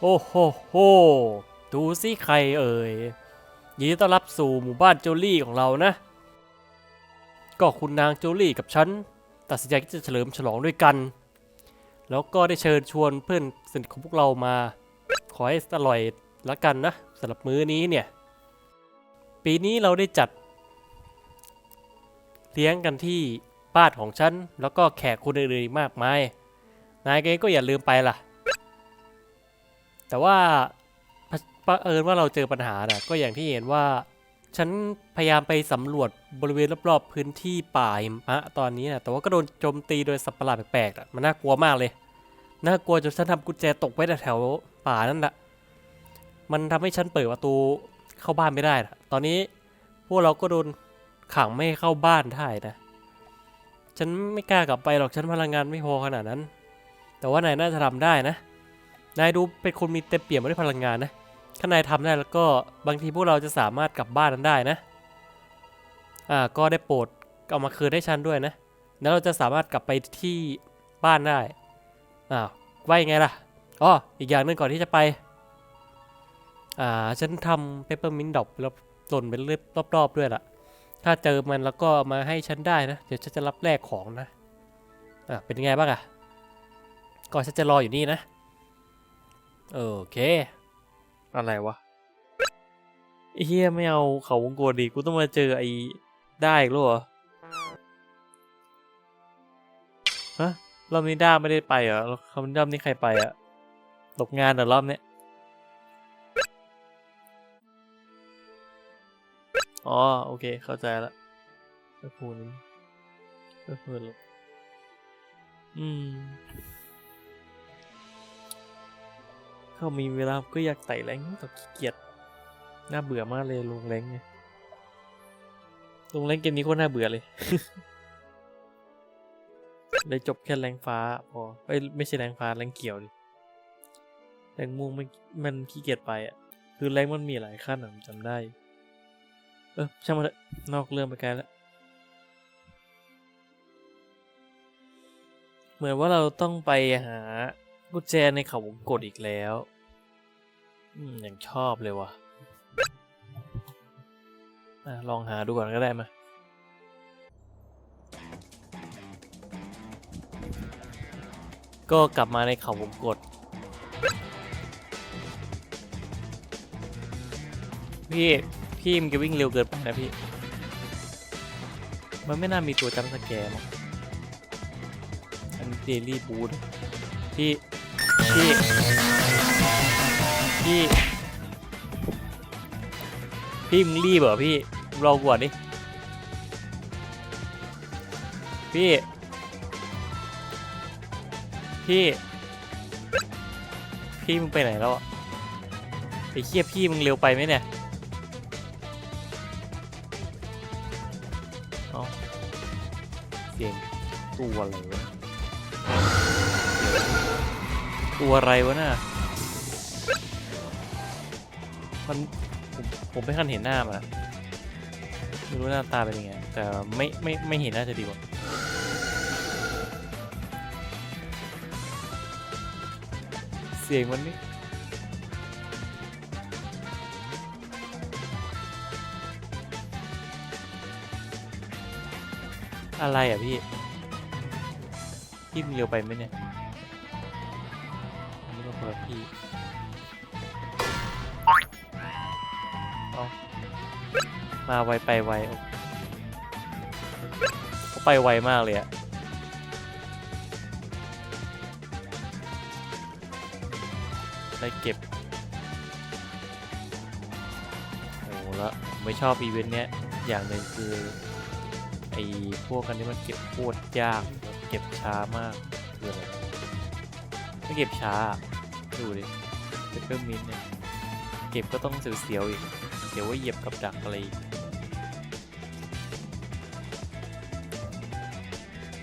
โอ้โหโหดูสิใครเอ่ยยินดีต้อนรับสู่หมู่บ้านโจลี่ของเรานะ ก็คุณนางโจลี่กับฉัน ตัดสินใจที่จะเฉลิมฉลองด้วยกัน แล้วก็ได้เชิญชวนเพื่อนสนิทของพวกเรามา ขอให้อร่อยละกันนะสำหรับมื้อนี้เนี่ย ปีนี้เราได้จัด เลี้ยงกันที่บ้านของฉัน แล้วก็แขกคนอื่นๆอีกมากมาย นายเองก็อย่าลืมไปล่ะ แต่ว่าเผเอิญว่าเราเจอปัญหาน่ะก็อย่างที่เห็นว่า ฉันพยายามไปสำรวจบริเวณรอบๆพื้นที่ป่าหิมะตอนนี้นะแต่ว่าก็โดนโจมตีโดยสัตว์ประหลาดแปลกๆมันน่ากลัวมากเลย น่ากลัวจนฉันทำกุญแจตกไว้แถวป่านั่นแหละมันทำให้ฉันเปิดประตูเข้าบ้านไม่ได้นะตอนนี้พวกเราก็โดนขังไม่ให้เข้าบ้านได้นะ ฉันไม่กล้ากลับไปหรอกฉันพลังงานไม่พอขนาดนั้น แต่ว่านายน่าจะทำได้นะ นายดูเป็นคนมีเต็มเปี่ยมไปด้วยพลังงานนะถ้านายทำได้แล้วก็บางทีพวกเราจะสามารถกลับบ้านนั้นได้นะอ่าก็ได้โปรดเอามาคืนให้ฉันด้วยนะ แล้วเราจะสามารถกลับไปที่บ้านได้อ้าวว่ายังไงล่ะอ๋ออีกอย่างหนึ่งก่อนที่จะไปอ่าฉันทำเปเปอร์มินต์ดอกแล้วหล่นเป็นรอบๆด้วยล่ะ ถ้าเจอมันแล้วก็มาให้ฉันได้นะ เดี๋ยวฉันจะรับแลกของนะ อะเป็นไงบ้างอะ ก็ฉันจะรออยู่นี่นะ โอเค อะไรวะไอ้เฮียไม่เอาเขาวงกดดีกูต้องมาเจอไอ้ได้อีกแล้วเหรอฮะรอบนี้ด้าไม่ได้ไปเหรอแล้วคำรอบนี้ใครไปอะตกงานเหรอรอบเนี้ยอ๋อโอเคเข้าใจละก็พูดนี้ก็พูดแล้วอืม เขามีเวลาก็อยากไต่แรงแต่ขี้เกียจน่าเบื่อมากเลยลงแรงไงลงแรงเกมนี้โคตรน่าเบื่อเลยเลยจบแค่แรงฟ้าพอเอ้ยไม่ใช่แรงฟ้าแรงเขียวดิแรงม่วงมันมันขี้เกียจไปอะ คือแรงมันมีหลายขั้นผมจำได้ เออช่างมันเถอะนอกเรื่องไปไกลแล้วเหมือนว่าเราต้องไปหา กุญแจในเขาวงกดอีกแล้วอืมยังชอบเลยว่ะอะลองหาดูก่อนก็ได้มาก็กลับมาในเขาวงกดพี่พี่มันจะวิ่งเร็วเกินไปนะพี่ มันไม่น่ามีตัวจำสแกร์มั้งอันเดลี่บูทพี่ พี่ พี่มึงรีบเหรอพี่รอก่อนดิพี่ พี่ พี่มึงไปไหนแล้วอะไอ้เคียพี่มึงเร็วไปไหมเนี่ยเอาเสียงตัวอะไรวะ ตัวอะไรวะน่ะมันผมผมไม่ทันเห็นหน้ามันไม่รู้หน้าตาเป็นยังไงแต่ไม่ไม่ไม่เห็นน่าจะดีกว่าเสียงมันนี่อะไรอะพี่ พี่มีเร็วไปไหมเนี่ย ก็คนละพี่เอามาไวไปไวเขาไปไวมากเลยอะได้เก็บ โอ้แล้วไม่ชอบอีเวนต์เนี้ย อย่างหนึ่งคือ ไอ้พวกกันนี้มันเก็บโคตรยาก เก็บช้ามากคืออะไรไม่เก็บช้า ดูดิเปเพิ่มมินเนี่ย เก็บก็ต้องเสียวๆอีก เดี๋ยวว่าเหยียบกับดักอะไรอีก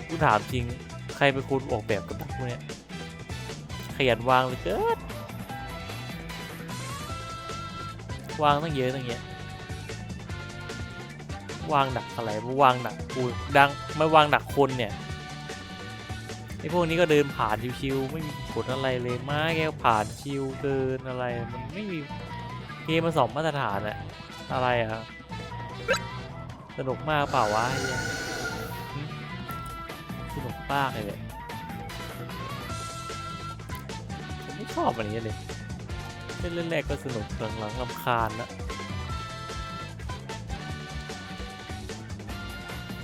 กูถามจริง ใครเป็นคนออกแบบกับดักพวกเนี้ย ขยันวางเลยเกินวางตั้งเยอะตั้งเยอะวางดักอะไรมาวางดักกูดังไม่วางดักคนเนี่ย ไอ้พวกนี้ก็เดินผ่านชิวๆไม่มีผลอะไรเลยม้าแกก็ผ่านชิวเกินอะไร มันไม่มีเกมมาสองมาตรฐานอะอะไรอะครับสนุกมากเปล่าวะเฮียสนุกมากเลยผมไม่ชอบอันนี้เลยเล่นแรกก็สนุกหลังๆลำคาญละ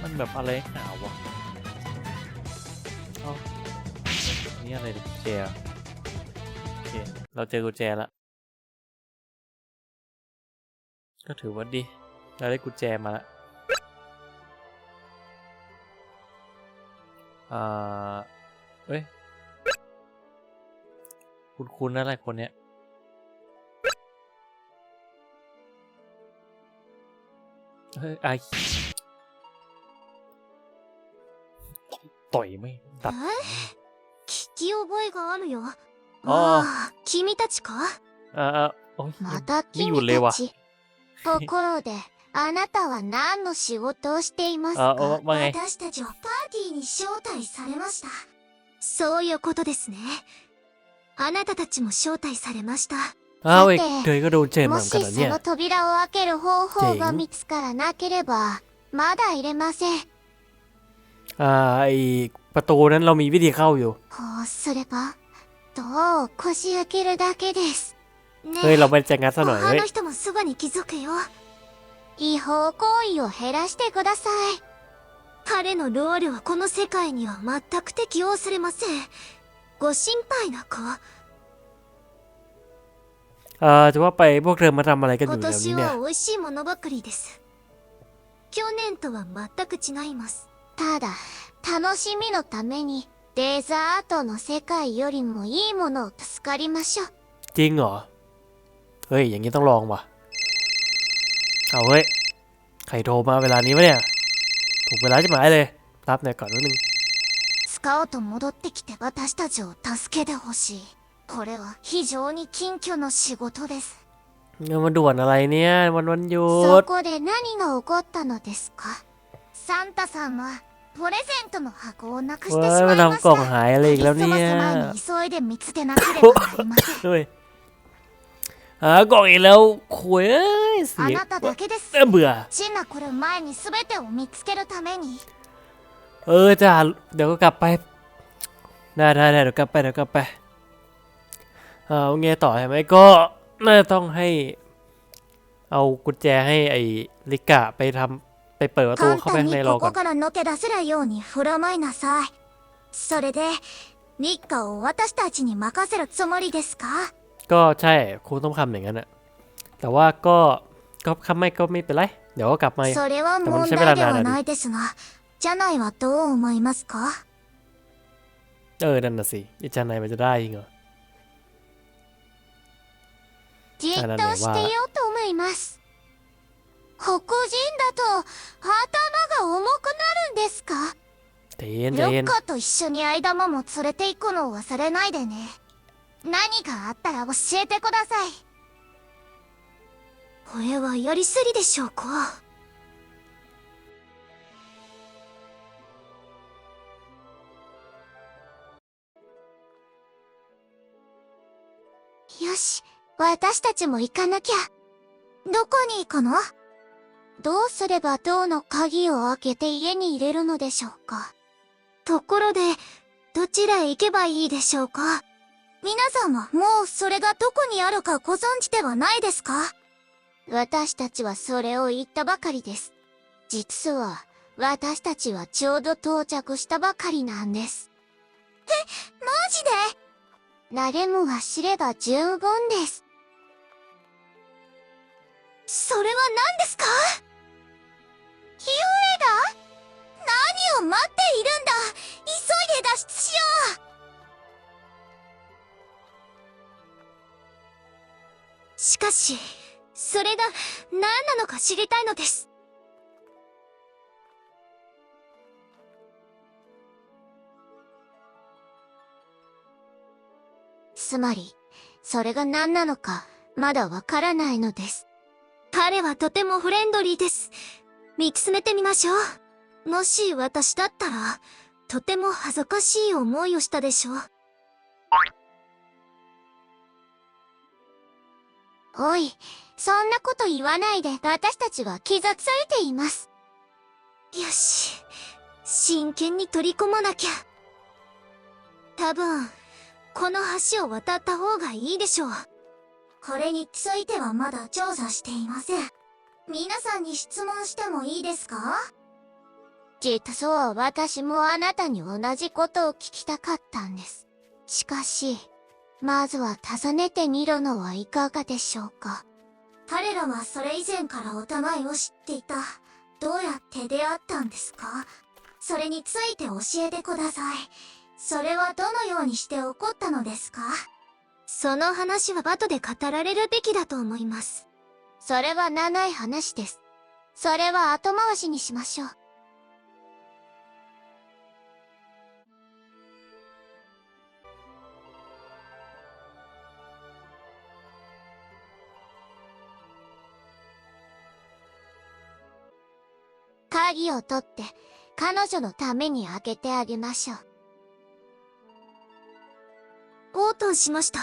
มันแบบอะไรหนาวะ เอ้านี่อะไรกุญแจโอเค เราเจอกุญแจละก็ถือว่าดีเราได้กุญแจมาแล้วอ่าเอ้ย คุณคุณอะไรคนเนี้ยเฮ้ยไอ ต่อยไม่ตัด 聞き覚えがあるよ。あああ、君たちか อ่าอ่าโอ้ย また見君よれはたち。ところで、あなたは何の仕事をしていますあかおまあね私たちはパーティーに招待されました。そういうことですね。あなたたちも招待されました。 อ้าวเอก さて เธอก็โดนเจอเห も มือนกัน し เหรอ そ เนี่ย の扉を開ける方法がジェイン見つからなければ、まだ入れません。 อ่าไอประตูนั้นเรามีวิธีเข้าอยู่ こうすれば、ドアをこじ開けるだけです。ね เฮ้ย เราไม่จะงัดซะหน่อย 他 เฮ้ย の人もすぐに気づくよ。違法行為を減らしてください。彼のロールはこの世界には全く適応されません。ご心配なく、 อ่าจะว่าไปพวกเธอมาทำอะไรกันอ 今 ยู่แถว 年 นี้เนี่ย は美味しいものばかりです。去年とは全く違います。 ただ、楽しみのために、デザートの世界よりもいいものを助かりましょう。 จริงเหรอ เฮ้ย อย่างนี้ต้องลองว่ะ เอาเฮ้ย ใครโทรมาเวลานี้วะเนี่ย ถูกเวลาจะหมายเลย รับหน่อยก่อนนิดนึง スカウト戻ってきて私たちを助けてほしい。これは非常に緊急の仕事です。 เงินมันด่วนอะไรเนี่ย วันวันหยุ そ ด こで何が起こったのですかサンタさんは プレゼントの箱をなくしてし เว้ย ま มาย まし ทำกล่อง た。 หายอะไรอีก クリ แล้ว ス เนี่ マ ย ス前に急いで見つけなければなりません。 เฮ้ยหากล่องอีกแล้วโคุยเอ้ยเสี あ ย なただけです。 เบื่อ チナ来る前に全てを見つけるために。 เออจ้าเดี๋ยวก็กลับไป ได้ได้ได้เดี๋ยวกลับไปเดี๋ยวกลับไปเอาไงต่อใช่ไหมก็น่าจะต้องให้ เอากุญแจให้ไอ้ลิกะไปทำ ไปเปิดประตู 簡 เข้าไป 単 ข้าง に ในรอ こ ก่อ こ น から抜け出せるように振る舞いなさい。それで、日課を私たちに任せるつもりですか ก็ใช่ครูต้องทำอย่างนั้นอะแต่ว่าก็ก็ทำไม่ก็ไม่เป็นไร เดี๋ยวก็กลับมา それはでも問喋らないのに題ではないですが、じゃないはどう思いますか เออนั่นน่ะสิไอ้จานไหนมันจะได้จริงเหรอ じっあらねとしていようと思います。 黒人だと頭が重くなるんですか？ロッカと一緒に間もも連れて行くのを忘れないでね。何かあったら教えてください。これはやりすぎでしょうか？よし私たちも行かなきゃ。どこに行くの？どうすれば銅の鍵を開けて家に入れるのでしょうか？ところで、どちらへ行けばいいでしょうか？皆さんはもうそれがどこにあるかご存知ではないですか？私たちはそれを言ったばかりです。実は、私たちはちょうど到着したばかりなんです。え、マジで？誰もが知れば十分です。それは何ですか？ヒューエだ何を待っているんだ？急いで脱出しようしかし、それが何なのか知りたいのです。つまり、それが何なのか、まだわからないのです。彼はとてもフレンドリーです。見つめてみましょう。もし私だったら、とても恥ずかしい思いをしたでしょう。おい、そんなこと言わないで私たちは傷ついています。よし、真剣に取り込まなきゃ。多分、この橋を渡った方がいいでしょう。これについてはまだ調査していません。皆さんに質問してもいいですか？実は私もあなたに同じことを聞きたかったんです。しかし、まずは尋ねてみるのはいかがでしょうか？彼らはそれ以前からお互いを知っていた。どうやって出会ったんですか？それについて教えてください。それはどのようにして起こったのですか？その話は後で語られるべきだと思います。それは長い話です。それは後回しにしましょう。鍵を取って彼女のために開けてあげましょう。応答しました。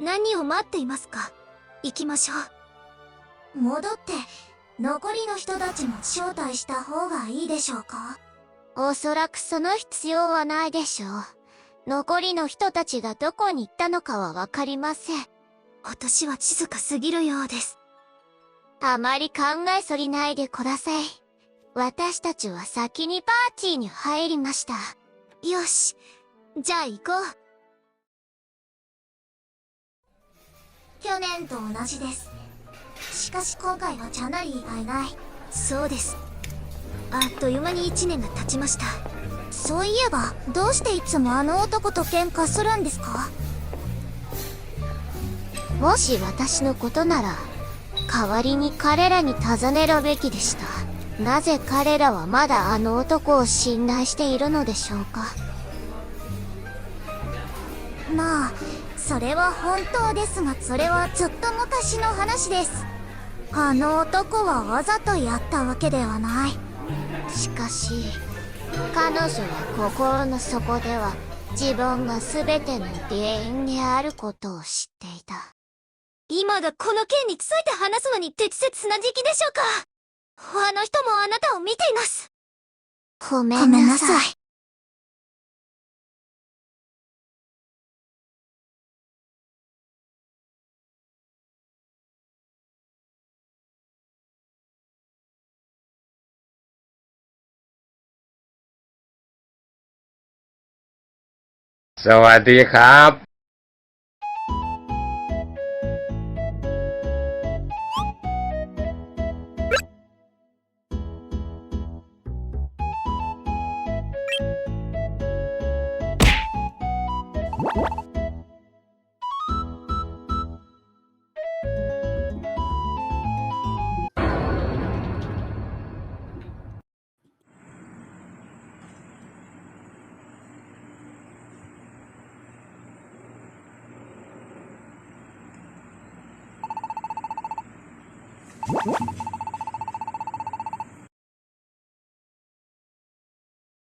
何を待っていますか？行きましょう。戻って、残りの人たちも招待した方がいいでしょうか？おそらくその必要はないでしょう。残りの人たちがどこに行ったのかはわかりません。私は静かすぎるようです。あまり考えそりないでください。私たちは先にパーティーに入りました。よし。じゃあ行こう。去年と同じです。しかし今回はジャナリーがいない。そうです。あっという間に1年が経ちました。そういえば、どうしていつもあの男と喧嘩するんですか？もし私のことなら、代わりに彼らに尋ねるべきでした。なぜ彼らはまだあの男を信頼しているのでしょうか？まあ、それは本当ですが、それはずっと昔の話です。あの男はわざとやったわけではない。しかし、彼女は心の底では自分が全ての原因であることを知っていた。今がこの件について話すのに適切な時期でしょうかあの人もあなたを見ています。ごめんなさい。 สวัสดีครับ